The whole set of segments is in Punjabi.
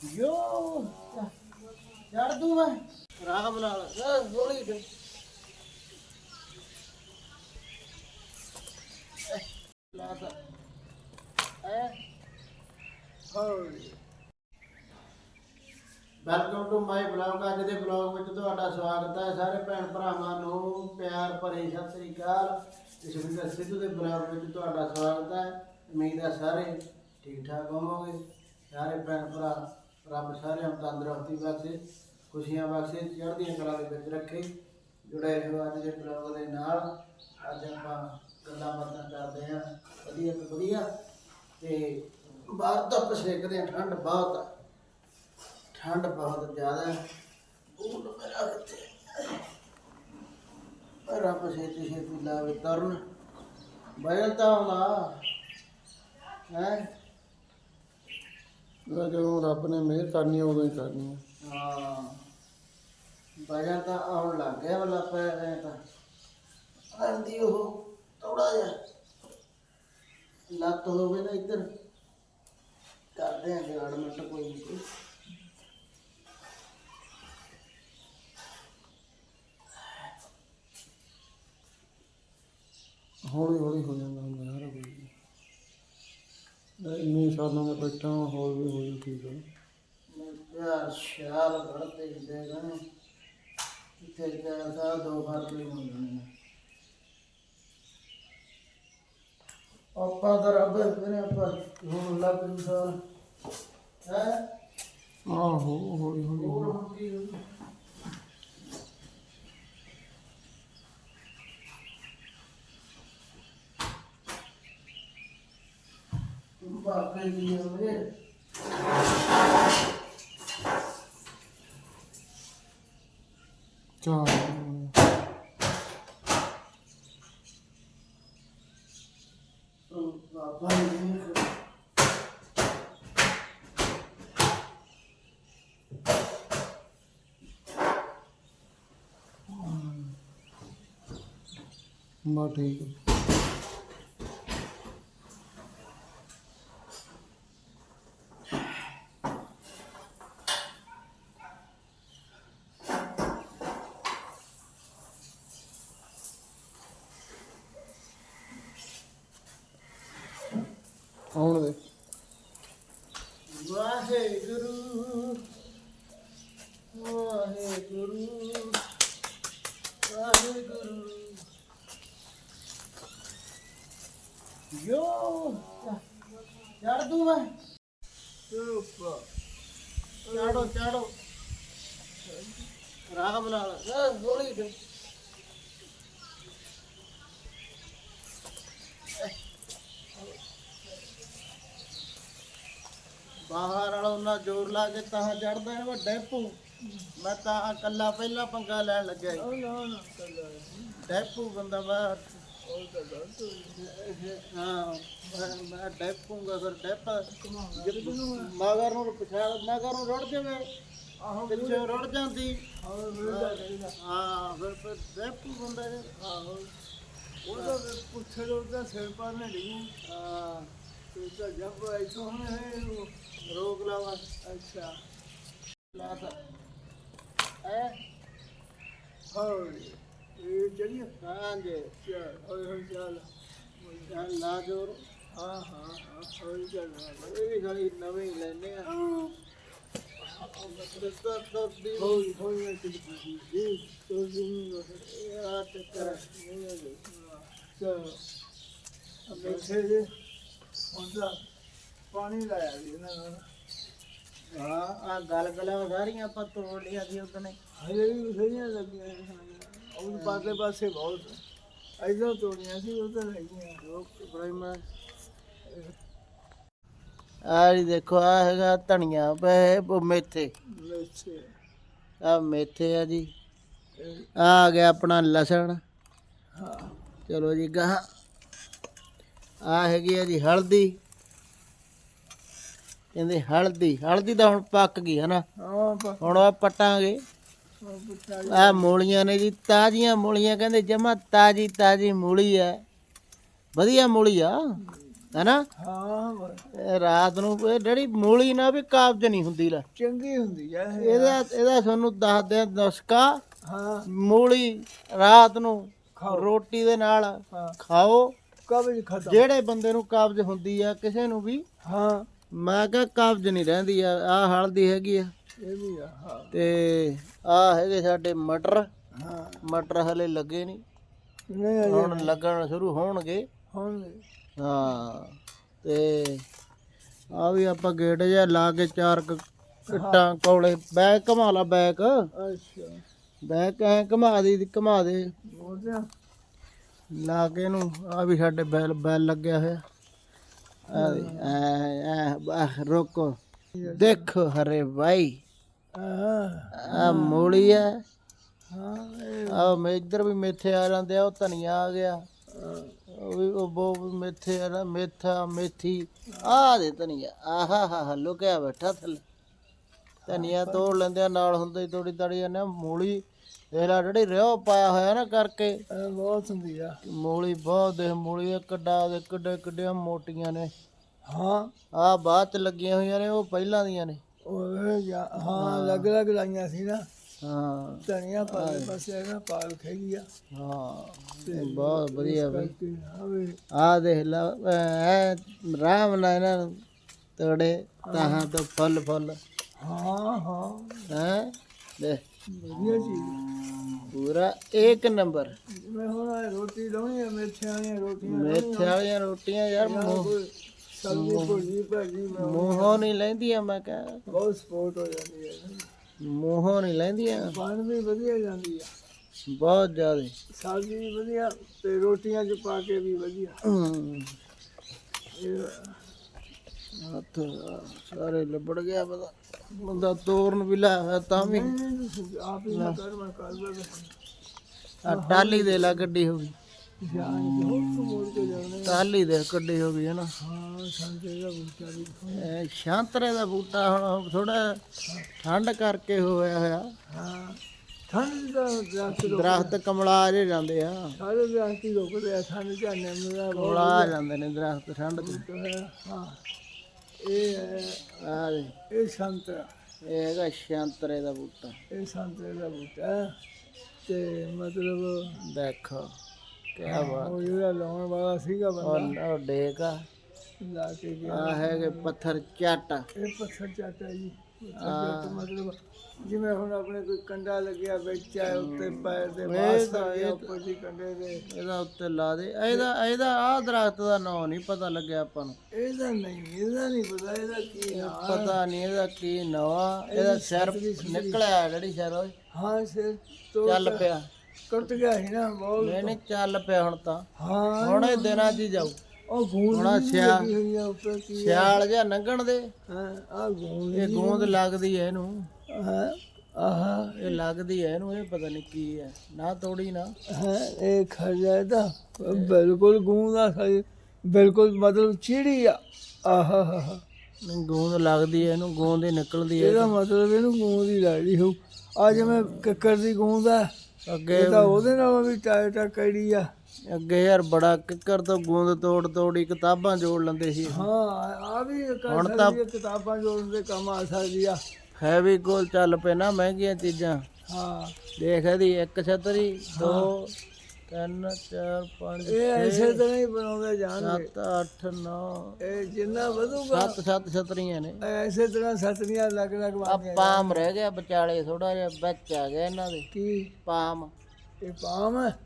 ਯੋ ਯਾਰ ਤੂੰ ਮੈਂ। ਰਾਮ ਨਾਲ ਅਹ, ਹੌਲੀ ਤੇ ਲਾ ਐ ਹੌਲੀ। ਵੈਲਕਮ ਟੂ ਮਾਈ ਬਲੌਗ ਅੱਜ ਦੇ ਬਲੌਗ ਵਿੱਚ ਤੁਹਾਡਾ ਸਵਾਗਤ ਹੈ ਸਾਰੇ ਭੈਣ ਭਰਾਵਾਂ ਨੂੰ। ਪਿਆਰ ਭਰੀ ਸਤਿ ਸ੍ਰੀ ਅਕਾਲ। ਜਸਵਿੰਦਰ ਸਿੱਧੂ ਦੇ ਬਲੌਗ ਵਿੱਚ ਤੁਹਾਡਾ ਸਵਾਗਤ ਹੈ। ਉਮੀਦ ਹੈ ਸਾਰੇ ਠੀਕ ਠਾਕ ਹੋਵੋਗੇ। ਸਾਰੇ ਭੈਣ ਭਰਾ ਰੱਬ ਸਾਰਿਆਂ ਨੂੰ ਤੰਦਰੁਸਤੀ ਬਖਸ਼ੇ, ਖੁਸ਼ੀਆਂ ਬਖਸ਼ੇ, ਚੜ੍ਹਦੀਆਂ ਕਲਾ ਦੇ ਵਿੱਚ ਰੱਖੇ। ਜੁੜੇ ਰਹੋ ਅੱਜ ਦੇ ਬਲੌਗ ਦੇ ਨਾਲ। ਅੱਜ ਆਪਾਂ ਗੱਲਾਂ ਬਾਤਾਂ ਕਰਦੇ ਹਾਂ। ਵਧੀਆ ਤੋਂ ਵਧੀਆ। ਤੇ ਬਾਹਰ ਧੁੱਪ ਸੇਕਦੇ ਹਾਂ, ਠੰਡ ਬਹੁਤ ਆ। ਠੰਡ ਬਹੁਤ ਜ਼ਿਆਦਾ ਬੂਟ ਮੇਰਾ ਕਿੱਥੇ ਪਰ ਰੱਬ ਛੇਤੀ ਛੇਤੀ ਲਾਵੇ ਤਰਨ ਬਇਲ ਤਾਂ ਆਉਂਦਾ ਹੈ? ਜਦੋਂ ਰੱਬ ਨੇ ਮਿਹਰ ਕਰਨੀ ਆ, ਉਦੋਂ ਹੀ ਕਰਨੀ ਆ। ਹਾਂ। ਬਜਨ ਤਾਂ ਆਉਣ ਲੱਗ ਗਿਆ ਵਾਲਾ ਪੈ ਤਾਂ। ਉਹ ਥੋੜਾ ਜਿਹਾ। ਲੱਤ ਹੋਵੇ ਨਾ ਇੱਧਰ। ਕਰਦੇ ਆ ਗਾਰਡਮੈਂਟ ਕੋਈ ਨਹੀਂ ਹੌਲੀ ਹੌਲੀ ਹੋ ਜਾਂਦਾ। ਇੰਨੇ ਸਾਲਾਂ ਦਾ ਬੈਠਾ ਹਾਂ ਹੋਰ ਵੀ ਹੋ ਜੂ ਠੀਕ ਆ ਮੈਂ ਸ਼ਾਲ ਘੜਦੇ ਦੇ ਗਏ ਚਾਰ ਸਾਲ ਦੋ ਨੂੰ ਜਾਣੇ ਆਪਾਂ ਤਾਂ ਰੱਬ ਫਿਰ ਆਪਾਂ ਹੁਣ ਲੱਗ ਜੂ ਸਾਲ ਹੈ ਆਹੋ ਹੌਲੀ ਹੌਲੀ ਹੋਰ। ਹੁਣ ਕੀ ਹੋਊ? ਬਾਪੇ ਦੀ ਹੋਵੇ ਚਾਹ ਬਾਬਾ ਜੀ ਬਾ ਠੀਕ। ਆ। ਆਉਣ ਦੇ ਵਾਹਿਗੁਰੂ ਵਾਹਿਗੁਰੂ ਵਾਹਿਗੁਰੂ ਯੋ ਚੜ ਦੂੰ ਮੈਂ। ਚਾੜੋ ਚਾੜੋ ਹੌਲੀ ਬਾਹਰ ਵਾਲਾ ਉਹਨਾਂ ਜ਼ੋਰ ਲਾ ਕੇ ਤਾਂ ਚੜਦਾ ਹੈ ਵੱਡਾ ਡੈਪੂ। ਮੈਂ ਤਾਂ ਇਕੱਲਾ ਪਹਿਲਾਂ ਪੰਗਾ ਲੈਣ ਲੱਗਿਆ ਸੀ। ਡੈਪੂ ਬੰਦਾ ਬਾਹਰ। ਹਾਂ ਡੈਪੂਗਾ ਫਿਰ ਡੈਪ ਮਗਰ ਨੂੰ ਪਛਾੜ ਮਗਰ ਨੂੰ ਰੁੜ ਜਾਵੇ ਆਹੋ ਪਿੱਛੇ ਰੁੜ ਜਾਂਦੀ ਹਾਂ ਫਿਰ ਡੈਪੂ ਬੰਦਾ ਆਹੋ ਉਹਦਾ ਪੁੱਛੇ ਉਹਦਾ ਸਿਰ ਪਰ ਨਹੀਂ ਹਾਂ ਤੂੰ ਤਾਂ ਜਬ ਐਸੋ ਹੈ ਰੋਕ ਲਾਵਾ ਅੱਛਾ ਲਾ ਐ ਹੌਲੀ ਇਹ ਚੜੀਏ ਹਾਂ ਜੀ ਚੱਲ ਹੌਲੀ ਹੌਲੀ ਚੱਲ ਚੱਲ ਲਾ ਜੋਰ। ਹਾਂ ਹਾਂ ਹਾਂ ਹੌਲੀ ਚੱਲ ਇਹ ਵੀ ਗਲੀ ਨਵੀਂ ਲੈਨੇ ਆ। ਹੌਲੀ ਹੌਲੀ ਚੱਲ ਜੀ ਤੋ ਜੀ ਆ ਤੇ ਕਰ ਚਲ। ਬੈਠੇ ਜੇ ਹੁੰਦਾ ਪਾਣੀ ਲਾਇਆ ਜੀ ਇਹਨਾਂ ਨੂੰ। ਹਾਂ ਆ ਗਲ ਗਲਾਂ ਸਾਰੀਆਂ ਆਪਾਂ ਤੋੜ ਲਿਆ ਸੀ ਉਹਦਨੇ। ਹਲੇ ਵੀ ਸਹੀਆਂ ਲੱਗੀਆਂ ਉਹ ਪਾਸੇ ਪਾਸੇ ਬਹੁਤ ਐਦਾਂ ਤੋੜੀਆਂ ਸੀ ਉਹ ਤਾਂ ਲੱਗੀਆਂ ਲੋਕ ਇਬਰਾਹਿਮ ਆ ਜੀ ਦੇਖੋ ਆ ਹੈਗਾ ਧਨੀਆ ਪਏ ਮੇਥੇ। ਮੇਥੇ। ਆ ਮੇਥੇ ਆ ਜੀ। ਆ ਆ ਗਿਆ ਆਪਣਾ ਲਸਣ। ਹਾਂ ਚਲੋ ਜੀ ਗਾਹ। ਆ ਹੈਗੀ ਆ ਜੀ ਹਲਦੀ। ਕਹਿੰਦੇ ਹਲਦੀ ਹਲਦੀ ਤਾਂ ਹੁਣ ਪੱਕ ਗਈ ਹੈ ਨਾ ਹੁਣ ਆ ਪਟਾਂਗੇ। ਆ ਮੂਲੀਆਂ ਨੇ ਜੀ ਤਾਜ਼ੀਆਂ ਮੂਲੀਆਂ ਕਹਿੰਦੇ ਜਮਾ ਤਾਜ਼ੀ ਤਾਜ਼ੀ ਮੂਲੀ ਹੈ ਵਧੀਆ ਮੂਲੀ ਆ ਹੈਨਾ? ਹਾਂ ਰਾਤ ਨੂੰ ਇਹ ਜਿਹੜੀ ਮੂਲੀ ਨਾ ਵੀ ਕਾਬਜ ਨਹੀਂ ਹੁੰਦੀ ਲੈ। ਚੰਗੀ ਹੁੰਦੀ ਇਹ। ਇਹਦਾ ਇਹਦਾ ਤੁਹਾਨੂੰ ਦੱਸਦੇ ਆ ਨੁਸਖਾ। ਹਾਂ। ਮੂਲੀ ਰਾਤ ਨੂੰ ਰੋਟੀ ਦੇ ਨਾਲ ਖਾਓ। ਕਬਜ਼ ਖਤਮ। ਜਿਹੜੇ ਬੰਦੇ ਨੂੰ ਕਬਜ਼ ਹੁੰਦੀ ਆ ਕਿਸੇ ਨੂੰ ਵੀ ਹਾਂ। ਮੈਂ ਕਿਹਾ ਕਬਜ਼ ਨਹੀਂ ਰਹਿੰਦੀ ਆ ਆ ਹਲਦੀ ਹੈਗੀ ਆ। ਇਹ ਵੀ ਆ ਹਾਂ। ਤੇ ਆ ਹੈਗੇ ਸਾਡੇ ਮਟਰ। ਹਾਂ। ਮਟਰ ਹਲੇ ਲੱਗੇ ਨਹੀਂ। ਨਹੀਂ ਅਜੇ ਹੁਣ ਲੱਗਣ ਸ਼ੁਰੂ ਹੋਣਗੇ। ਹੁਣ ਹਾਂ ਤੇ ਆ ਵੀ ਆਪਾਂ ਗੇਟ ਜਿਹਾ ਲਾ ਕੇ ਚਾਰ ਕੁ ਇੱਟਾਂ ਕੋਲੇ ਬੈਕ ਘਮਾ ਲਾ ਬੈਕ ਅੱਛਾ। ਬੈਕ ਐ ਘਮਾ ਦੀ ਘਮਾ ਦੇ। ਲਾ ਕੇ ਇਹਨੂੰ ਆ ਵੀ ਸਾਡੇ ਬੈਲ ਬੈਲ ਲੱਗਿਆ ਹੋਇਆ। ਆ ਐ ਐ ਰੋਕੋ। ਦੇਖੋ ਹਰੇ ਭਾਈ ਆ ਮੂਲੀ ਇਹ ਆ ਮੈਂ ਇੱਧਰ ਵੀ ਮੇਥੇ ਆ ਜਾਂਦੇ ਆ ਉਹ ਧਨੀਆ ਆ ਗਿਆ। ਉਹ ਵੀ ਉਹ ਬੋ ਮੇਥੇ ਆ ਮੇਥਾ ਮੇਥੀ ਆ ਦੇ ਧਨੀਆ। ਆਹਾ ਹਾ ਹਾ ਲੁਕਿਆ ਬੈਠਾ ਥੱਲੇ। ਧਨੀਆ ਤੋੜ ਲੈਂਦੇ ਆ ਨਾਲ ਹੁੰਦਾ ਤੋੜੀ ਤੜੀ ਜਾਂਦੇ ਆ ਮੂਲੀ। ਦੇਖ ਲਾ ਜਿਹੜੀ ਰਿਓ ਪਾਇਆ ਹੋਇਆ ਨਾ ਕਰਕੇ। ਬਹੁਤ ਹੁੰਦੀ ਆ। ਮੂਲੀ ਬਹੁਤ ਦੇ ਮੂਲੀ ਕੱਡਾ ਦੇ ਕਿੱਡੇ ਕਿੱਡੀਆਂ ਮੋਟੀਆਂ ਨੇ। ਹਾਂ। ਆ ਬਾਅਦ ਚ ਲੱਗੀਆਂ ਹੋਈਆਂ ਨੇ ਉਹ ਪਹਿਲਾਂ ਦੀਆਂ ਨੇ। ਉਹ ਹਾਂ ਲੱਗ ਲੱਗ ਲਾਈਆਂ ਸੀ ਨਾ। ਹਾਂ। ਧਨੀਆ ਪਾਲੇ ਪਾਸੇ ਹੈਗਾ ਪਾਲ ਖਈ ਆ। ਹਾਂ ਬਹੁਤ ਵਧੀਆ ਬਈ। ਆ ਦੇਖ ਲਾ ਐ ਰਾਮ ਨਾਲ ਇਹਨਾਂ ਨੂੰ ਤੋੜੇ ਤਾਹਾਂ ਤੋਂ ਫੁੱਲ ਫੁੱਲ। ਹਾਂ ਹਾਂ। ਹੈ? ਦੇ ਵਧੀਆ ਚੀਜ਼ ਪੂਰਾ ਇੱਕ ਨੰਬਰ। ਮੈਂ ਹੁਣ ਰੋਟੀ ਲਾਉਣੀ ਆ ਮੇਥਿਆਂ ਵਾਲੀਆਂ ਰੋਟੀਆਂ ਮੇਥੇ ਵਾਲੀਆਂ ਰੋਟੀਆਂ ਯਾਰ ਮੂੰਹ। ਸਬਜ਼ੀ ਭੁਜੀ ਭਾਜੀ ਮੈਂ ਮੂੰਹੋਂ ਨਹੀਂ ਲੈਂਦੀਆਂ ਮੈਂ ਕਹਾਂ। ਬਹੁਤ ਸਪੋਰਟ ਹੋ ਜਾਂਦੀ ਹੈ ਮੂੰਹੋਂ ਨਹੀਂ ਲੈਂਦੀਆਂ। ਬਣ ਵੀ ਵਧੀਆ ਜਾਂਦੀ ਆ। ਬਹੁਤ ਜ਼ਿਆਦਾ। ਸਬਜ਼ੀ ਵੀ ਵਧੀਆ ਤੇ ਰੋਟੀਆਂ ਚ ਪਾ ਕੇ ਵੀ ਵਧੀਆ। ਹਮ, ਇਹ ਹੱਥ ਸਾਰੇ ਲੱਭੜ ਗਿਆ ਪਤਾ ਬੰਦਾ ਤੋਰਨ ਵੀ ਲਾਇਆ ਤਾਂ ਵੀ। ਆਪ ਹੀ ਨਾ ਕਰ ਮੈਂ ਕਰ ਆ ਟਾਲੀ ਦੇ ਲਾ ਗੱਡੀ ਹੋ ਗਈ। ਜਾਨ ਬਹੁਤ ਮੋੜ ਕੇ ਜਾਣੇ ਟਾਲੀ ਦੇ ਗੱਡੀ ਹੋ ਗਈ ਹੈ ਨਾ। ਹਾਂ ਸੰਜੇ ਦਾ ਬੂਟਾ ਵੀ ਇਹ ਸ਼ਾਂਤਰੇ ਦਾ ਬੂਟਾ ਹੁਣ ਥੋੜਾ ਠੰਡ ਕਰਕੇ ਹੋਇਆ ਹੋਇਆ। ਹਾਂ ਠੰਡ ਦਾ ਦਰਖਤ ਕਮਲਾ ਜੇ ਜਾਂਦੇ ਆ। ਸਾਰੇ ਦਰਖਤ ਹੀ ਰੁਕਦੇ ਆ ਠੰਡ ਝਾਨੇ ਮੇਰਾ ਕਮਲਾ ਆ ਜਾਂਦੇ ਨੇ ਦਰਖਤ ਠੰਡ ਬਹੁਤ ਹੈ ਇਹ ਹੈ ਆ ਦੇ, ਇਹ ਸੰਤਰਾ ਇਹ ਹੈਗਾ ਸ਼ਾਂਤਰੇ ਦਾ ਬੂਟਾ। ਇਹ ਸੰਤਰੇ ਦਾ ਬੂਟਾ। ਤੇ ਮਤਲਬ ਦੇਖੋ। ਕਿਆ ਬਾਤ ਉਹ ਜਿਹੜਾ ਲਾਉਣ ਵਾਲਾ ਸੀਗਾ ਬੰਦਾ। ਉਹ ਡੇਕ ਆ। ਲਾ ਕੇ ਗਿਆ। ਆ ਹੈਗੇ ਪੱਥਰ ਚੱਟ। ਇਹ ਪੱਥਰ ਚਾਟਾ ਜੀ। ਪੱਥਰ ਚੱਟ ਮਤਲਬ ਜਿਵੇਂ ਹੁਣ ਆਪਣੇ ਕੋਈ ਕੰਡਾ ਲੱਗਿਆ ਵਿੱਚ ਆ ਉੱਤੇ ਪੈਰ ਦੇ ਬਾਸ ਗਿਆ ਉੱਪਰ ਦੀ ਕੰਡੇ ਦੇ। ਇਹਦਾ ਉੱਤੇ ਲਾ ਦੇ। ਇਹਦਾ ਇਹਦਾ ਆ ਦਰਖਤ ਦਾ ਨਾਂ ਨਹੀਂ ਪਤਾ ਲੱਗਿਆ ਆਪਾਂ ਨੂੰ। ਇਹਦਾ ਨਹੀਂ ਇਹਦਾ ਨਹੀਂ ਪਤਾ ਇਹਦਾ ਕੀ ਪਤਾ ਨਹੀਂ ਇਹਦਾ ਕੀ ਨਵਾਂ ਇਹਦਾ ਸਿਰ ਨਿਕਲਿਆ ਜਿਹੜੀ ਸਿਰ ਓਏ? ਹਾਂ ਸਿਰ ਚੱਲ ਪਿਆ। ਕੱਟ ਗਿਆ ਸੀ ਨਾ ਬਹੁਤ। ਨਹੀਂ ਨਹੀਂ ਚੱਲ ਪਿਆ ਹੁਣ ਤਾਂ। ਹਾਂ। ਹੁਣ ਇਹ ਦਿਨਾਂ 'ਚ ਹੀ ਜਾਊ। ਉਹ ਗੂੰਦ ਹੁਣ ਆਹ ਸਿਆ ਸਿਆਲ ਜਿਹਾ ਲੰਘਣ ਦੇ। ਹਾਂ ਆ ਗੂੰਦ ਇਹ ਗੂੰਦ ਲੱਗਦੀ ਹੈ ਇਹਨੂੰ। ਹਾਂ ਆਹ। ਇਹ ਲੱਗਦੀ ਹੈ ਇਹਨੂੰ ਇਹ ਪਤਾ ਨਹੀਂ ਕੀ ਹੈ ਨਾ ਤੋੜੀ ਨਾ। ਹੈ ਇਹ ਖਰਜਾ ਦਾ ਬਿਲਕੁਲ ਗੂੰਦ ਆ ਸਹੀ ਬਿਲਕੁਲ ਮਤਲਬ ਚਿੜੀ ਆ। ਆਹ ਹਾ ਹਾ। ਨਹੀਂ, ਗੂੰਦ ਲੱਗਦੀ ਹੈ ਇਹਨੂੰ ਗੂੰਦ ਹੀ ਨਿਕਲਦੀ ਹੈ ਇਹਦਾ ਮਤਲਬ ਇਹਨੂੰ ਗੂੰਦ ਹੀ ਲੱਗਦੀ ਹੋ ਆ ਜਿਵੇਂ ਕੱਕਰ ਦੀ ਗੂੰਦ ਆ। ਅੱਗੇ ਇਹ ਤਾਂ ਉਹਦੇ ਨਾਲੋਂ ਵੀ ਟਾਇਟ ਆ ਕਿਹੜੀ ਆ। ਅੱਗੇ ਯਾਰ ਬੜਾ ਕਿੱਕਰ ਤੋਂ ਗੂੰਦ ਤੋੜ ਤੋੜੀ ਕਿਤਾਬਾਂ ਜੋੜ ਲੈਂਦੇ ਸੀ। ਹਾਂ ਆ ਵੀ ਸਕਦੀ ਆ, ਕਿਤਾਬਾਂ ਜੋੜਨ ਦੇ ਕੰਮ ਆ ਸਕਦੀ ਆ। ਹੈਵੀ ਕੋਲ ਚੱਲ ਪਏ ਨਾ ਮਹਿੰਗੀਆਂ ਚੀਜ਼ਾਂ। ਹਾਂ। ਦੇਖ ਇਹਦੀ ਇੱਕ ਛਤਰੀ ਦੋ ਤਿੰਨ ਚਾਰ ਪੰਜ ਇਹ ਐਸੇ ਤਰ੍ਹਾਂ ਹੀ ਬਣਾਉਂਦੇ ਜਾਣਗੇ। ਸੱਤ ਅੱਠ ਨੌ। ਇਹ ਜਿੰਨਾ ਵਧੂਗਾ ਸੱਤ ਸੱਤ ਛਤਰੀਆਂ ਨੇ। ਐਸੇ ਤਰ੍ਹਾਂ ਸਤਰੀਆਂ ਲੱਗ ਲੱਗ ਬਣਦੀਆਂ ਪਾਮ ਰਹਿ ਗਿਆ ਵਿਚਾਲੇ ਥੋੜਾ ਜਿਹਾ ਵਿੱਚ ਆ ਗਿਆ ਇਹਨਾਂ ਦੇ। ਕੀ? ਪਾਮ। ਇਹ ਪਾਮ ਹੈ?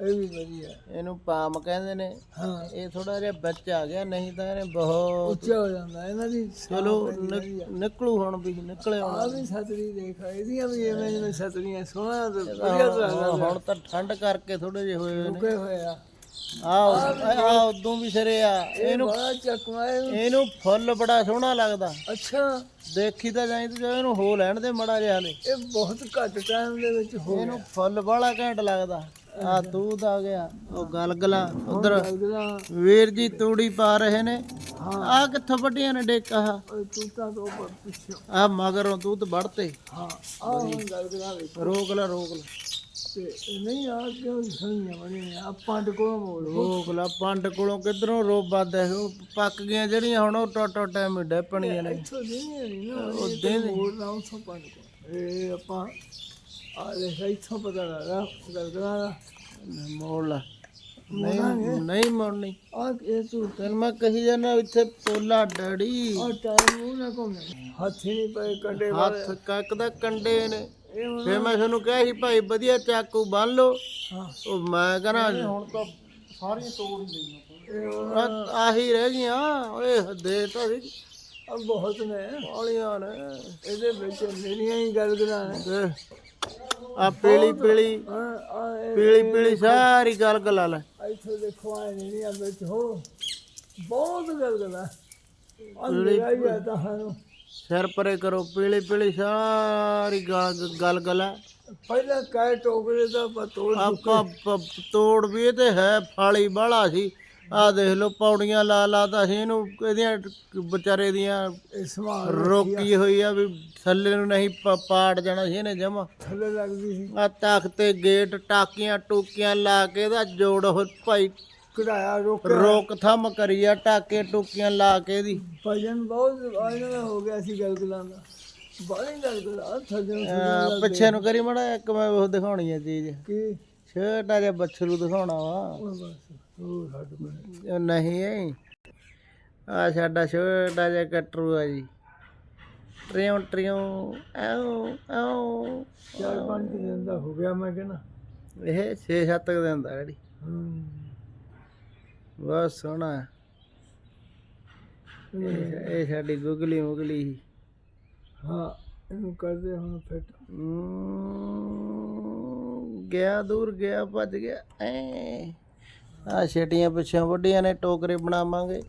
ਇਹ ਵੀ ਵਧੀਆ। ਇਹਨੂੰ ਪਾਮ ਕਹਿੰਦੇ ਨੇ। ਹਾਂ। ਇਹ ਥੋੜਾ ਜਿਹਾ ਵਿੱਚ ਆ ਗਿਆ ਨਹੀਂ ਤਾਂ ਇਹਨੇ ਬਹੁਤ ਉੱਚਾ ਹੋ ਜਾਂਦਾ ਇਹਨਾਂ ਦੀ ਚਲੋ ਨਿਕ- ਨਿਕਲੂ ਹੁਣ ਵੀ ਨਿਕਲੇ ਹੁਣ। ਆ ਵੀ ਛਤਰੀ ਦੇਖ ਇਹਦੀਆਂ ਵੀ ਐਵੇਂ ਜਿਵੇਂ ਛਤਰੀਆਂ ਸੋਹਣਾ ਤੇ ਵਧੀਆ ਤਰ੍ਹਾਂ ਹੁਣ ਤਾਂ ਠੰਡ ਕਰਕੇ ਥੋੜੇ ਜਿਹੇ ਹੋਏ ਨੇ। ਰੁਕੇ ਹੋਏ ਆ। ਆ ਆ ਉਦੋਂ ਵੀ ਸਿਰੇ ਆ। ਇਹਨੂੰ ਬੜਾ ਚੱਕਵਾ ਇਹਨੂੰ ਫੁੱਲ ਬੜਾ ਸੋਹਣਾ ਲੱਗਦਾ। ਅੱਛਾ। ਦੇਖੀ ਤਾਂ ਜਾਈ ਤੂੰ ਇਹਨੂੰ ਹੋ ਲੈਣ ਦੇ ਮੜਾ ਜਿਹਾ ਹਲੇ। ਇਹ ਬਹੁਤ ਘੱਟ ਟਾਈਮ ਦੇ ਵਿੱਚ ਹੋ ਇਹਨੂੰ ਫੁੱਲ ਬਾਲਾ ਘੈਂਟ ਲੱਗਦਾ। ਆ ਤੂਤ ਆ ਗਿਆ ਉਹ ਗਲਗਲਾ ਉਧਰ ਵੀਰ ਜੀ ਤੂੜੀ ਪਾ ਰਹੇ ਨੇ। ਆ ਕਿੱਥੋਂ ਵੱਡੀਆਂ ਨੇ ਡੇਕਾ ਆ ਤੂਤਾ ਤੋਂ ਉੱਪਰ ਪਿੱਛੇ। ਆ ਮਗਰੋਂ ਤੂਤ ਵੜਤੇ। ਹਾਂ ਆ ਹੁਣ ਗੱਲ ਕਰਾਂ ਵੇਖ। ਰੋਕ ਲੈ ਰੋਕ ਲੈ ਤੇ ਨਹੀਂ ਆ ਕਿਉਂ ਸੁਣੀਆਂ ਬਣੀ ਆ ਪੰਡ ਕੋਲੋਂ ਮੋੜ ਰੋਕ ਲਾ ਪੰਡ ਕੋਲੋਂ ਕਿਧਰੋਂ ਰੋਬਾ ਦੇ? ਉਹ ਪੱਕ ਗਈਆਂ ਜਿਹੜੀਆਂ ਹੁਣ ਉਹ ਟੋਟੋ ਟਾਈਮ ਡੈਪਣੀਆਂ ਨੇ। ਇੱਥੋਂ ਨਹੀਂ ਉਹ ਦੇ। ਮੋੜ ਪੰਡ ਕੋਲ। ਇਹ ਆਪਾਂ ਆ ਲੈ ਇੱਥੋਂ ਪਤਾ ਲੱਗਾ ਗੱਲ ਕਰਾਂ ਮੋੜ ਲਾ। ਨਹੀਂ ਨਹੀਂ ਮੋੜਨੀ। ਆ ਇਹ ਤੂੰ ਤੈਨੂੰ ਮੈਂ ਕਹੀ ਜਾਣਾ ਇੱਥੇ ਪੋਲਾ ਡੜੀ ਆ ਟਾਈਮ ਨੂੰ ਨਾ ਕੋਮ ਹੱਥੀ ਨਹੀਂ ਪਏ ਕੰਡੇ ਵਾਲੇ ਹੱਥ ਕੱਕ ਦਾ ਕੰਡੇ ਨੇ। ਇਹ ਹੁਣ- ਫੇਰ ਮੈਂ ਤੁਹਾਨੂੰ ਕਿਹਾ ਸੀ ਭਾਈ ਵਧੀਆ ਚਾਕੂ ਬੰਨ ਲਓ। ਹਾਂ। ਉਹ ਮੈਂ ਕਹਿੰਦਾ ਹੁਣ ਤਾਂ ਸਾਰੀਆਂ ਤੋੜ ਹੀ ਗਈਆਂ। ਆ- ਆਹੀ ਰਹਿ ਗਈਆਂ। ਓਏ ਦੇ ਤਾਂ ਬਹੁਤ ਨੇ। ਵਾਲੀਆਂ ਨੇ। ਇਹਦੇ ਵਿੱਚ ਮੇਰੀਆਂ ਹੀ ਗੱਲ ਕਰਾਂ ਆ ਪੀਲੀ ਪੀਲੀ ਪੀਲੀ ਪੀਲੀ ਸਾਰੀ ਗੱਲ ਗਲਾ ਲੈ। ਇੱਥੋਂ ਦੇਖੋ ਆਏ ਨਹੀਂ ਆ ਵਿੱਚ ਹੋ। ਬਹੁਤ ਗੱਲ ਤਾਂ ਸਾਨੂੰ। ਸਿਰ ਪਰੇ ਕਰੋ ਪੀਲੀ ਪੀਲੀ ਸਾਰੀ ਗੱਲ ਗੱਲ ਗਲਾ ਪਹਿਲਾਂ ਕਾਇ ਟੋਕਰੇ ਦਾ ਪਤੋੜ ਆਪਾਂ ਤੋੜ ਵੀ ਤੇ ਹੈ ਫਾਲੀ ਬਾਲਾ ਸੀ। ਆ ਦੇਖ ਲਓ ਪੌੜੀਆਂ ਲਾ ਲਾ ਤਾਂ ਸੀ ਇਹਨੂੰ ਇਹਦੀਆਂ ਵਿਚਾਰੇ ਦੀਆਂ ਇਸਮਾਨ ਰੋਕੀ ਹੋਈ ਆ ਵੀ ਥੱਲੇ ਨੂੰ ਨਹੀਂ ਪ- ਪਾੜ ਜਾਣਾ ਸੀ ਇਹਨੇ ਜਮਾ। ਥੱਲੇ ਲੱਗਦੀ ਸੀ। ਆ ਤਖਤੇ ਗੇਟ ਟਾਕੀਆਂ ਟੂਕੀਆਂ ਲਾ ਕੇ ਇਹਦਾ ਜੋੜ ਉਹ ਭਾਈ ਕਢਾਇਆ ਰੋਕ ਰੋਕ ਥੰਮ ਕਰੀ ਆ ਟਾਕੇ ਟੂਕੀਆਂ ਲਾ ਕੇ ਇਹਦੀ। ਭਜਨ ਬਹੁਤ ਆਇਨਾ ਦਾ ਹੋ ਗਿਆ ਸੀ ਗੱਲ ਕਰਾਂ ਦਾ ਬੜੀ ਗੱਲ ਕਰਾਂ ਥੱਲੇ ਅਹ ਪਿੱਛੇ ਨੂੰ ਕਰੀ ਮੜਾ ਇੱਕ ਮੈਂ ਉਹ ਦਿਖਾਉਣੀ ਆ ਚੀਜ਼। ਕੀ? ਛੋਟਾ ਜਿਹਾ ਬੱਛਰੂ ਦਿਖਾਉਣਾ ਵਾ। ਉਹ ਬਸ। ਉਹ ਬਣੇ ਉਹ ਨਹੀਂ ਆ ਸਾਡਾ ਛੋਟਾ ਜਿਹਾ ਕਟਰੂ ਆ ਜੀ। ਟਰਿਉ ਟਰਿਉ ਆਉ ਆਉ ਚਾਰ ਪੰਜ ਦਿਨ ਦਾ ਹੋ ਗਿਆ ਮੈਂ ਕਹਿੰਦਾ। ਇਹ 6-7 ਦਿਨ ਦਾ ਜਿਹੜੀ ਬਹੁਤ ਸੋਹਣਾ। ਹੈ। ਇਹ ਇਹ ਸਾਡੀ ਗੁਗਲੀ ਮੁਗਲੀ ਸੀ। ਹਾਂ ਇਹਨੂੰ ਕਰਦੇ ਹੁਣ ਫਿੱਟ। ਹਮ, ਗਿਆ ਦੂਰ ਗਿਆ ਭੱਜ ਗਿਆ। ਐ। ਆ ਛੇਟੀਆਂ ਪਿੱਛੋਂ ਵੱਡੀਆਂ ਨੇ ਟੋਕਰੇ ਬਣਾਵਾਂਗੇ।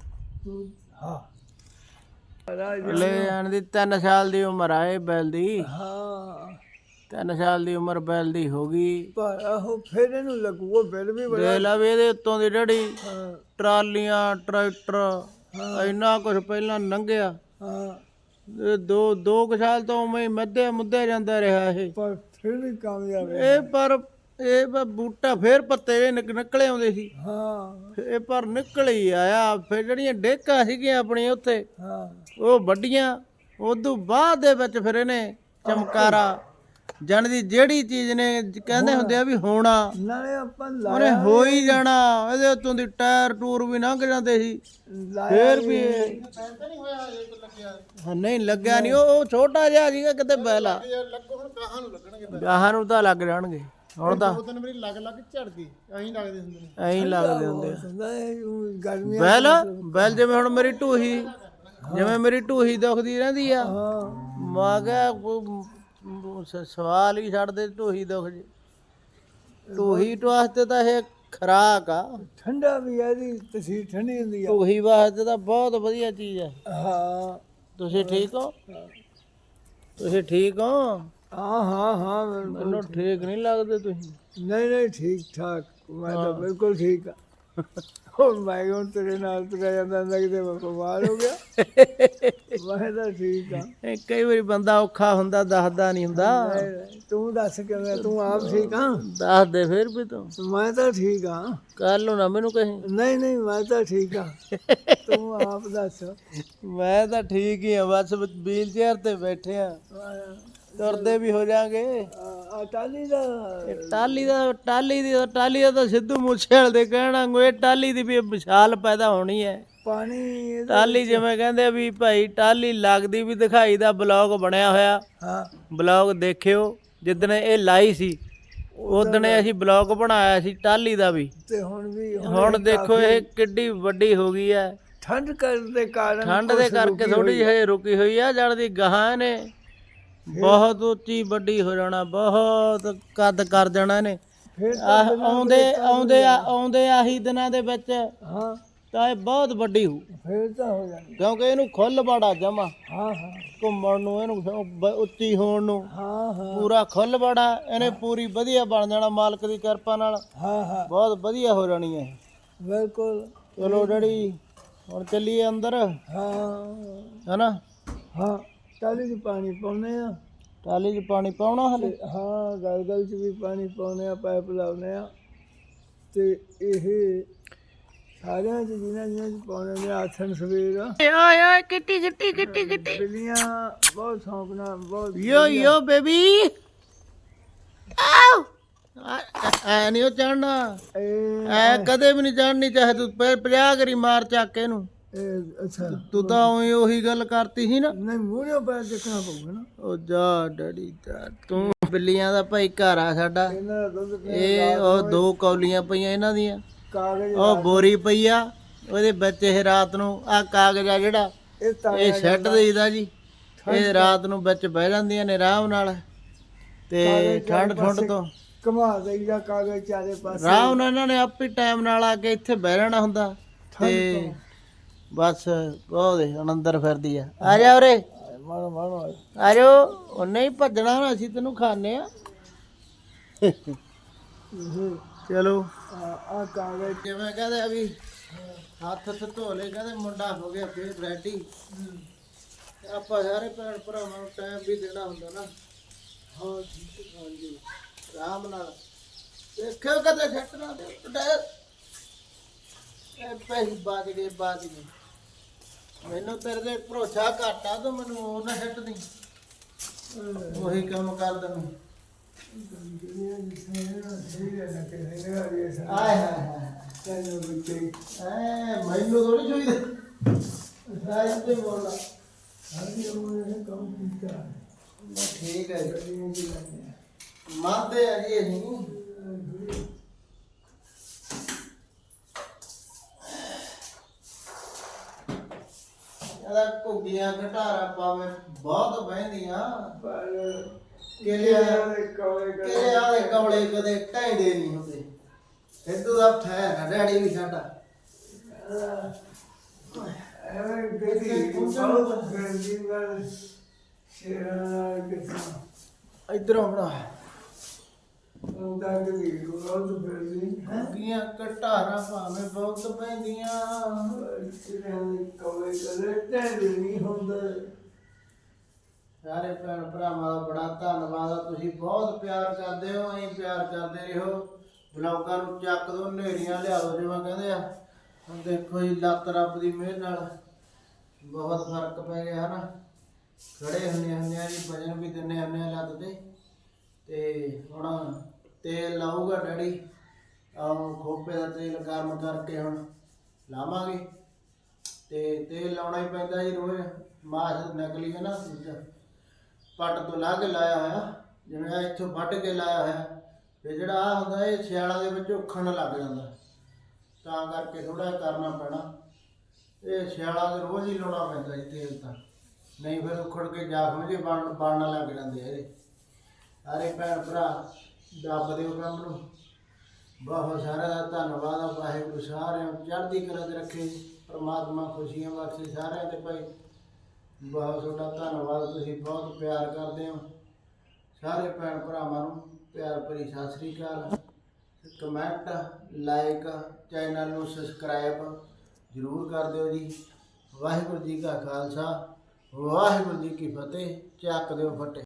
ਹਾਂ। ਲੈ ਦੀ 3 ਸਾਲ ਦੀ ਉਮਰ ਆਏ ਬੈਲ ਦੀ। ਹਾਂ। 3 ਸਾਲ ਦੀ ਉਮਰ ਬੈਲ ਦੀ ਹੋ ਗਈ। ਪਰ ਫਿਰ ਇਹਨੂੰ ਲੱਗੂ ਉਹ ਬਿੱਲ ਵੀ ਬੜਾ ਦੇ ਲਾ ਵੀ ਇਹਦੇ ਉੱਤੋਂ ਦੀ ਡੜੀ ਟਰਾਲੀਆਂ ਟਰੈਕਟਰ ਇੰਨਾ ਕੁਝ ਪਹਿਲਾਂ ਲੰਘਿਆ ਹਾਂ। ਇਹ ਦੋ ਦੋ ਕੁ ਸਾਲ ਤੋਂ ਹੀ ਮੱਧੇ ਮੁੱਦੇ ਜਾਂਦਾ ਰਿਹਾ ਇਹ। ਪਰ ਫਿਰ ਵੀ ਕਾਮਯਾਬ ਇਹ ਪਰ ਇਹ ਬ- ਬੂਟਾ ਫੇਰ ਪੱਤੇ ਜਿਹੇ ਨਿਕ- ਨਿਕਲੇ ਆਉਂਦੇ ਸੀ। ਹਾਂ। ਇਹ ਪਰ ਨਿਕਲ ਹੀ ਆਇਆ। ਫਿਰ ਜਿਹੜੀਆਂ ਡੇਕਾਂ ਸੀਗੀਆਂ ਆਪਣੀਆਂ ਉੱਥੇ ਹਾਂ। ਉਹ ਵੱਡੀਆਂ ਉਦੋਂ ਬਾਅਦ ਦੇ ਵਿੱਚ ਫਿਰ ਇਹਨੇ ਚਮਕਾਰਾ। ਜਣ ਦੀ ਜਿਹੜੀ ਚੀਜ਼ ਨੇ ਜ- ਕਹਿੰਦੇ ਹੁੰਦੇ ਆ ਵੀ ਹੋਣਾ ਨਾਲੇ ਆਪਾਂ ਉਹਨੇ ਲਾਇਆ ਹੋ ਹੀ ਜਾਣਾ। ਇਹਦੇ ਉੱਤੋਂ ਦੀ ਟਾਇਰ ਟੂਰ ਵੀ ਲੰਘ ਜਾਂਦੇ ਸੀ। ਲਾਇਆ ਫੇਰ ਵੀ ਇਹ- ਹਾਂ ਨਹੀਂ ਲੱਗਿਆ ਨਹੀਂ ਉਹ ਉਹ ਛੋਟਾ ਜਿਹਾ ਸੀਗਾ ਕਿਤੇ ਬੈਲਾ। ਲੱਗੋ ਹੁਣ ਗਾਹਾਂ ਨੂੰ ਲੱਗਣਗੇ। ਗਾਹਾਂ ਨੂੰ ਤਾਂ ਲੱਗ ਜਾਣਗੇ। ਹੁਣ ਤਾਂ ਉਦੋਂ ਮੇਰੀ ਲੱਗ ਲੱਗ ਝੜਦੀ ਐਂ ਲੱਗਦੇ ਹੁੰਦੇ ਨੇ। ਐਂ ਲੱਗਦੇ ਹੁੰਦੇ ਆ। ਹੁੰਦਾ ਇਹ ਗਰਮੀਆਂ ਬੈਲ ਬੈਲ ਜਿਵੇਂ ਹੁਣ ਮੇਰੀ ਢੂਹੀ ਜਿਵੇਂ ਮੇਰੀ ਢੂਹੀ ਦੁਖਦੀ ਰਹਿੰਦੀ ਆ। ਹਾਂ। ਮੈਂ ਕਿਹਾ ਕੋਈ ਮ- ਸ- ਸਵਾਲ ਹੀ ਛੱਡ ਦੇ ਢੂਹੀ ਦੁਖ ਜੀ। ਢੂਹੀ ਵਾਸਤੇ ਤਾਂ ਇਹ ਖਰਾਕ ਆ। ਠੰਡਾ ਵੀ ਹੈ ਇਹਦੀ ਤਸੀਰ ਠੰਡੀ ਹੁੰਦੀ ਆ। ਢੂਹੀ ਵਾਸਤੇ ਤਾਂ ਬਹੁਤ ਵਧੀਆ ਚੀਜ਼ ਆ। ਹਾਂ। ਤੁਸੀਂ ਠੀਕ ਹੋ। ਤੁਸੀਂ ਠੀਕ ਹੋ? ਹਾਂ ਹਾਂ ਹਾਂ ਬਿਲਕੁਲ। ਮੈਨੂੰ ਠੀਕ। ਨਹੀਂ ਲੱਗਦੇ ਤੁਸੀਂ। ਨਹੀਂ ਨਹੀਂ ਠੀਕ ਠਾਕ। ਮੈਂ ਤਾਂ ਬਿਲਕੁਲ ਠੀਕ ਆ। ਹੁਣ ਮੈਂ ਹੁਣ ਤੇਰੇ ਨਾਲ ਤੁਰਿਆ ਜਾਂਦਾ ਹੁੰਦਾ ਕਿਤੇ ਮੈਂ ਬਿਮਾਰ ਹੋ ਗਿਆ। ਮੈਂ ਤਾਂ ਠੀਕ ਆ। ਇਹ ਕਈ ਵਾਰੀ ਬੰਦਾ ਔਖਾ ਹੁੰਦਾ ਦੱਸਦਾ ਨਹੀਂ ਹੁੰਦਾ। ਤੂੰ ਦੱਸ ਕਿਵੇਂ ਤੂੰ ਆਪ ਠੀਕ ਆ? ਦੱਸ ਦੇ ਫਿਰ ਵੀ ਤੂੰ। ਮੈਂ ਤਾਂ ਠੀਕ ਆ। ਕੱਲ ਨੂੰ ਨਾ ਮੈਨੂੰ ਕਹੀਂ। ਨਹੀਂ ਨਹੀਂ ਮੈਂ ਤਾਂ ਠੀਕ ਆ। ਤੂੰ ਆਪ ਦੱਸ। ਮੈਂ ਤਾਂ ਠੀਕ ਹੀ ਆ ਬਸ ਵੀਲ ਚੇਅਰ ਤੇ ਬੈਠੇ ਆ। ਤੁਰਦੇ ਵੀ ਹੋ ਜਾਾਂਗੇ। ਆ ਟਾਲੀ ਦਾ। ਟਾਲੀ ਦਾ ਟਾਲੀ ਦੀ ਟਾਲੀ ਦਾ ਤਾਂ ਸਿੱਧੂ ਮੂਸੇਵਾਲੇ ਦੇ ਕਹਿਣਾ ਵਾਂਗੂ ਇਹ ਟਾਲੀ ਦੀ ਵੀ ਮਿਸਾਲ ਪੈਦਾ ਹੋਣੀ ਹੈ। ਪਾਣੀ ਟਾਲੀ ਜਿਵੇਂ ਕਹਿੰਦੇ ਵੀ ਭਾਈ ਟਾਲੀ ਲੱਗਦੀ ਵੀ ਦਿਖਾਈ ਦਾ ਬਲੌਗ ਬਣਿਆ ਹੋਇਆ। ਹਾਂ। ਬਲੌਗ ਦੇਖਿਓ ਜਿੱਦਣ ਇਹ ਲਾਈ ਸੀ ਉਦਣ ਅਸੀਂ ਬਲੌਗ ਬਣਾਇਆ ਸੀ ਟਾਲੀ ਦਾ ਵੀ। ਤੇ ਹੁਣ ਵੀ ਹੁਣ ਦੇਖੋ ਇਹ ਕਿੱਡੀ ਵੱਡੀ ਹੋ ਗਈ ਹੈ। ਠੰਡ ਕਰਨ ਦੇ ਕਾਰਨ ਠੰਡ ਦੇ ਕਰਕੇ ਥੋੜੀ ਜਿਹੀ ਰੁਕੀ ਹੋਈ ਆ ਜੜ ਦੀ ਗਾਹਾਂ ਨੇ। ਬਹੁਤ ਉੱਚੀ ਵੱਡੀ ਹੋ ਜਾਣਾ ਬਹੁਤ ਕੱਦ ਕਰ ਜਾਣਾ ਨੇ ਫਿਰ ਆਹ ਆਉਂਦੇ ਆਉਂਦੇ ਆਉਂਦੇ ਆਹੀ ਦਿਨਾਂ ਦੇ ਵਿੱਚ ਹਾਂ। ਤਾਂ ਇਹ ਬਹੁਤ ਵੱਡੀ ਹੋ। ਫਿਰ ਤਾਂ ਹੋ ਜਾਣੀ। ਕਿਉਂਕਿ ਇਹਨੂੰ ਖੁੱਲ ਬੜਾ ਜਮਾ। ਹਾਂ ਹਾਂ। ਘੁੰਮਣ ਨੂੰ ਇਹਨੂੰ ਉੱਚੀ ਹੋਣ ਨੂੰ। ਹਾਂ ਹਾਂ। ਪੂਰਾ ਖੁੱਲ ਬੜਾ ਇਹਨੇ ਪੂਰੀ ਵਧੀਆ ਬਣ ਜਾਣਾ ਮਾਲਕ ਦੀ ਕਿਰਪਾ ਨਾਲ। ਹਾਂ ਹਾਂ। ਬਹੁਤ ਵਧੀਆ ਹੋ ਜਾਣੀ ਹੈ ਬਿਲਕੁਲ। ਚਲੋ ਡੈਡੀ ਹੁਣ ਚੱਲੀਏ ਅੰਦਰ। ਹਾਂ। ਹੈਨਾ? ਹਾਂ। ਟਾਲੀ ਚ ਪਾਣੀ ਪਾਉਨੇ ਆ। ਟਾਲੀ 'ਚ ਪਾਣੀ ਪਾਉਣਾ ਹਲੇ? ਤੇ ਹਾਂ ਗਲ ਗਲ ਚ ਵੀ ਪਾਣੀ ਪਾਉਨੇ ਆ ਪਾਈਪ ਲਾਉਨੇ ਆ। ਤੇ ਇਹ ਸਾਰਿਆਂ ਚ ਜਿਨ੍ਹਾਂ ਜਿਨ੍ਹਾਂ ਚ ਪਾਉਣੇ ਨੇ ਆਥਣ ਸਵੇਰ। ਓਏ ਓਏ ਕਿੱਟੀ ਕਿੱਟੀ ਕਿੱਟੀ ਕਿੱਟੀ। ਬਿੱਲੀਆਂ ਬਹੁਤ ਸ਼ੌਂਕ ਨਾਲ ਬਹੁਤ ਯੋ ਯੋ ਬੇਬੀ। ਆਓ। ਐ ਨਹੀਂ ਉਹ ਚੜਨਾ ਐ ਕਦੇ ਵੀ ਨਹੀਂ ਚੜਨੀ ਚਾਹੇ ਤੂੰ 50 ਕਰੀ ਮਾਰ ਚੱਕ ਇਹਨੂੰ। ਇਹ ਅੱਛਾ। ਤੂੰ ਤਾਂ ਉਵੇਂ ਉਹੀ ਗੱਲ ਕਰਤੀ ਸੀ ਨਾ। ਨਹੀਂ ਮੂਹਰੇ ਪੈਰ ਦੇਖਣਾ ਪਊਗਾ ਨਾ। ਉਹ ਜਾ ਡੈਡੀ ਦਾ ਤੂੰ ਬਿੱਲੀਆਂ ਦਾ ਭਾਈ ਘਰ ਆ ਸਾਡਾ। ਇਹਨਾਂ ਦਾ ਦੁੱਧ ਪੀਣ ਇਹ ਉਹ ਦੋ ਕੌਲੀਆਂ ਪਈਆਂ ਇਹਨਾਂ ਦੀਆਂ। ਕਾਗਜ਼ ਉਹ ਬੋਰੀ ਪਈ ਆ ਉਹਦੇ ਵਿੱਚ ਇਹ ਰਾਤ ਨੂੰ ਆ ਕਾਗਜ਼ ਆ ਜਿਹੜਾ ਇਹ ਤਾਂ ਇਹ ਸੈੱਟ ਦੇਈਦਾ ਜੀ। ਇਹ ਰਾਤ ਨੂੰ ਵਿੱਚ ਬਹਿ ਜਾਂਦੀਆਂ ਨੇ ਆਰਾਮ ਨਾਲ। ਤੇ ਠੰਡ ਠੰਡ ਤੋਂ। ਕਮਾ ਦੇਈਦਾ ਕਾਗਜ਼ ਚਾਰੇ ਪਾਸੇ। ਆਰਾਮ ਨਾਲ ਇਹਨਾਂ ਨੇ ਆਪੇ ਟਾਈਮ ਨਾਲ ਆ ਕੇ ਇੱਥੇ ਬਹਿ ਰਹਿਣਾ ਹੁੰਦਾ। ਤੇ। ਬਸ ਉਹ ਦੇ ਹੁਣ ਫਿਰਦੀ ਆ। ਆ ਜਾ ਉਰੇ। ਮਾਰੋ ਮਾਰੋ ਆ ਜਾਓ। ਉਹਨੇ ਹੀ ਭੱਜਣਾ ਹੁਣ ਅਸੀਂ ਤੈਨੂੰ ਖਾਣੇ ਆ। ਚਲੋ। ਆ ਕਾਗਜ਼ ਜਿਵੇਂ ਕਹਿੰਦੇ ਆ ਹੱਥ ਹੱਥ ਧੋ ਲੈ ਕਹਿੰਦੇ ਮੁੰਡਾ ਹੋ ਗਿਆ ਫੇਰ ਰੈਡੀ ਆਪਾਂ ਸਾਰੇ ਭੈਣ ਭਰਾਵਾਂ ਨੂੰ ਟਾਈਮ ਵੀ ਦੇਣਾ ਹੁੰਦਾ ਨਾ। ਹਾਂ ਠੀਕ ਹਾਂਜੀ ਆਰਾਮ ਨਾਲ। ਦੇਖਿਓ ਕਦੇ ਛੱਟ ਦੇ ਟਾਇਰ ਪੈਸੇ ਬਾਜ ਗਏ ਬਾਜ ਗਏ। ਮੈਨੂੰ ਤੇਰੇ ਤੇ ਭਰੋਸਾ ਘੱਟ ਆ, ਤੂੰ ਮੈਨੂੰ ਉਹ ਨਾ ਛੱਟ ਦੀ। ਉਹੀ ਕੰਮ ਕਰ ਦਨੂੰ ਆਏ ਹਾਏ ਹਾਏ ਐ ਮੈਨੂੰ ਥੋੜੀ ਚਾਹੀਦਾ। ਸਾਇਂ ਤੇ ਬੋਲਦਾ ਠੀਕ ਹੈ ਜੀ। ਮੰਨਦੇ ਆ ਜੀ ਅਸੀਂ ਇਹਦਾ ਘੁੱਗੀਆਂ ਘਟਾਰਾ ਪਾਵੇ ਬਹੁਤ ਬਹਿੰਦੀਆਂ। ਕਿਲੇ ਕਿਲੇ ਆਲੇ ਕਵਲੇ ਕਦੇ ਢੈਂਦੇ ਨਹੀਂ ਹੁੰਦੇ। ਸਿੱਧੂ ਦਾ ਫੈਨ ਡੈਡੀ ਵੀ ਸਾਡਾ। ਇਧਰੋਂ ਘਟਾਰਾ ਭਾਵੇਂ ਬਹੁਤ ਬਹਿੰਦੀਆਂ ਸਾਰੇ ਭੈਣ ਭਰਾਵਾਂ ਦਾ ਬੜਾ ਧੰਨਵਾਦ ਆ ਤੁਸੀਂ ਬਹੁਤ ਪਿਆਰ ਕਰਦੇ ਹੋ ਐਂ ਪਿਆਰ ਕਰਦੇ ਰਹੋ। ਬਲੌਗਾਂ ਨੂੰ ਚੱਕ ਦੋ ਨੇਰੀਆਂ ਲਿਆ ਦੋ ਜਿਵੇਂ ਕਹਿੰਦੇ ਆ। ਹੁਣ ਦੇਖੋ ਜੀ ਲੱਤ ਰੱਬ ਦੀ ਮਿਹਰ ਨਾਲ ਬਹੁਤ ਫ਼ਰਕ ਪੈ ਗਿਆ ਹਨਾ। ਖੜੇ ਹੁੰਨੇ ਹੁੰਨੇ ਆ ਜੀ ਵਜਨ ਵੀ ਦਿੰਨੇ ਹੁੰਨੇ ਆ ਲੱਤ ਤੇ। ਤੇ ਹੁਣ ਤੇਲ ਲਾਊਗਾ ਡੈਡੀ। ਆਹ ਖੋਪੇ ਦਾ ਤੇਲ ਗਰਮ ਕਰਕੇ ਹੁਣ ਲਾਵਾਂਗੇ। ਤੇ ਤੇਲ ਲਾਉਣਾ ਹੀ ਪੈਂਦਾ ਜੀ ਰੋਜ਼। ਮਾਸ ਨਕਲੀ ਹੈ ਨਾ ਪੱਟ ਤੋਂ ਲਾ ਕੇ ਲਾਇਆ ਹੋਇਆ। ਜਿਵੇਂ ਆਹ ਇੱਥੋਂ ਵੱਢ ਕੇ ਲਾਇਆ ਹੋਇਆ। ਤੇ ਜਿਹੜਾ ਆ ਹੁੰਦਾ ਇਹ ਸਿਆਲਾਂ ਦੇ ਵਿੱਚ ਉਖਣ ਲੱਗ ਜਾਂਦਾ। ਤਾਂ ਕਰਕੇ ਥੋੜਾ ਕਰਨਾ ਪੈਣਾ। ਇਹ ਸਿਆਲਾਂ ਦੇ ਰੋਜ਼ ਹੀ ਲਾਉਣਾ ਪੈਂਦਾ ਜੀ ਤੇਲ ਤਾਂ। ਨਹੀਂ ਫਿਰ ਉਖੜ ਕੇ ਜਾਖਮ ਜੇ ਬਣ, ਬਣਨ ਲੱਗ ਜਾਂਦੇ ਆ ਇਹਦੇ ਸਾਰੇ ਭੈਣ ਭਰਾ ਦੱਬ ਦਿਓ ਕੰਮ ਨੂੰ। ਬਹੁਤ ਸਾਰਿਆਂ ਦਾ ਧੰਨਵਾਦ ਆ, ਵਾਹਿਗੁਰੂ ਸਾਰਿਆਂ ਚੜ੍ਹਦੀ ਕਲਾ ਤੇ ਰੱਖੇ, ਪ੍ਰਮਾਤਮਾ ਖੁਸ਼ੀਆਂ ਬਖਸ਼ੇ ਸਾਰਿਆਂ 'ਤੇ ਭਾਈ। ਬਹੁਤ ਤੁਹਾਡਾ ਧੰਨਵਾਦ, ਤੁਸੀਂ ਬਹੁਤ ਪਿਆਰ ਕਰਦੇ ਹੋ। ਸਾਰੇ ਭੈਣ ਭਰਾਵਾਂ ਨੂੰ ਪਿਆਰ ਭਰੀ ਸਤਿ ਸ੍ਰੀ ਅਕਾਲ। ਕਮੈਂਟ, ਲਾਈਕ, ਚੈਨਲ ਨੂੰ ਸਬਸਕ੍ਰਾਈਬ ਜ਼ਰੂਰ ਕਰ ਦਿਓ ਜੀ। ਵਾਹਿਗੁਰੂ ਜੀ ਕਾ ਖਾਲਸਾ, ਵਾਹਿਗੁਰੂ ਜੀ ਕੀ ਫਤਿਹ, ਚੱਕ ਦਿਓ ਫਟੇ।